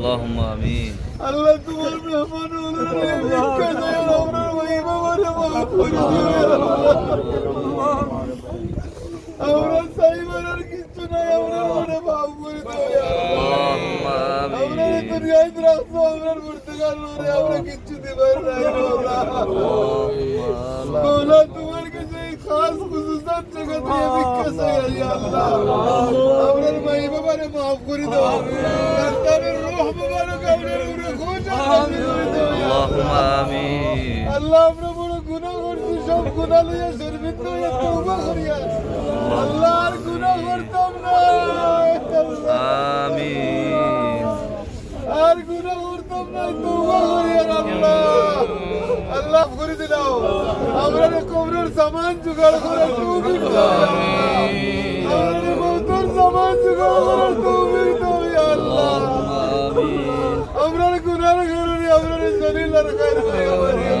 اللهم آمين আল্লাহ তোমার মেহমান হলেন রে ভিক্ষা দেয় আমরা ওই বাবারে মাফ করে দিও ইয়া আল্লাহ। আমরা চাইবার আর কিছু নাই আমরা মনে মাফ করে দিও ইয়া আল্লাহ। اللهم আমরা এই آمين দুনিয়ায় রাখছো আমরা পর্তুগাল রে আমরা কিচ্ছু দিবার নাই মৌলা মৌলা তোমার কাছে এই খাস খুশুসাত জায়গা দিয়ে ভিক্ষা চাই ইয়া আল্লাহ আমরার মাই বাবারে মাফ করে দাও সন্তানের আমরা বড় গুণা করছি সব গুণা লইয়া শরীর লইয়া তৌবা করিয়া। আল্লাহর গুণা করতাম না আমিন। আর গুণা করতাম না তৌবা করিয়া আল্লাহ। আল্লাহ করে দিলাও। আমরা কবরের সামান জোগাড় করার তৌফিক আমরা মওতের সামান জোগাড় করার তৌফিক দাও আল্লাহ। আমরা গুনার কারণে আমরা শরীর আর খায়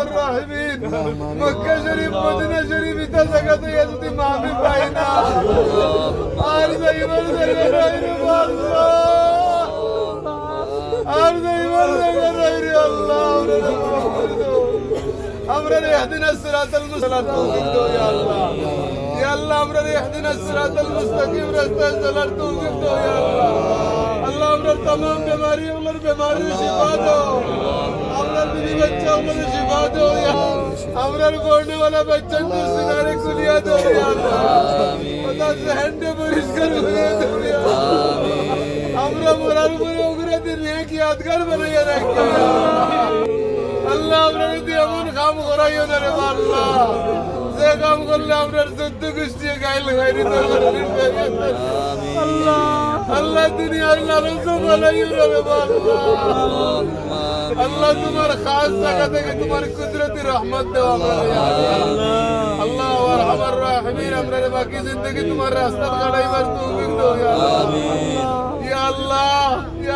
আরহামার রাহিমিন মক্কা শরীফ, মদিনা শরীফ ইতা জায়গাতে যদি মাহফিল পাই না, আর যাইবার জায়গা নাই রে আল্লাহ। আর যাইবার জায়গা নাই রে আল্লাহ, আমরা রে ইহদিনা সিরাতাল মুস্তাকিম দাও ইয়া আল্লাহ। ইয়া আল্লাহ, আমরা রে ইহদিনা সিরাতাল মুস্তাকিম রাস্তায় চলার তৌফিক দাও ইয়া আল্লাহ। तमाम बीमारियों और बीमारियों शिफा दो अमरर बीवी बच्चा उम्र शिफा दो अमरर बोलने वाला बच्चा को सिनारे खुलिया दो पता जहन ने परिष्कार खुलिया दो अमरा मुरार पर उगरे दिन नेक यादगार बनाया रखते अल्लाह अमरा ने दिया मन खाम खुराइयों दरे अल्लाह কাম করলে আমরা চোদ্দ গোষ্ঠী গাইল তো আল্লাহ আল্লাহ দুনিয়ার লালচ বানাইও না রে আল্লাহ আল্লাহ তোমার খাস জায়গা থেকে তোমার কুদরতি রহমত দেওয়া আল্লাহ। আমার রাহমির আমরা বাকি জিন্দগি তোমার রাস্তা কাটাইবার তৌফিক দাও ইয়া আল্লাহ ইয়া আল্লাহ ইয়া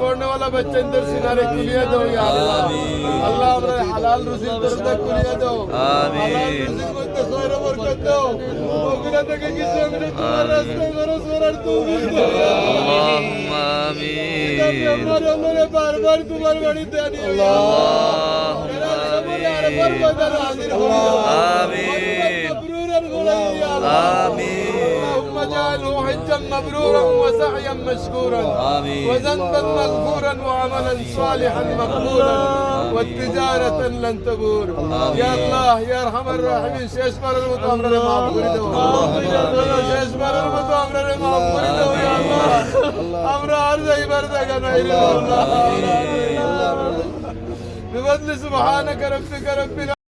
করনেওয়ালা বাচ্চাদের সিনারে কুলিয়ে দাও ইয়া আল্লাহ। আল্লাহ আমরা হালাল রুজি দরজা কুলিয়ে দাও। আমিন। করতে খৈর দাও। আমিন। আমিন। واجعله حجا مبرورا وسعيا مشكورا. وذنبا مغفورا وعملا صالحا مقبولا. والتجارة لن تبور يا الله يا أرحم الراحمين. شيشمر المتامر معاف كردو المتامر يا الله. أمر عرضي بردك أنا إلى الله بفضل سبحانك ربك ربنا.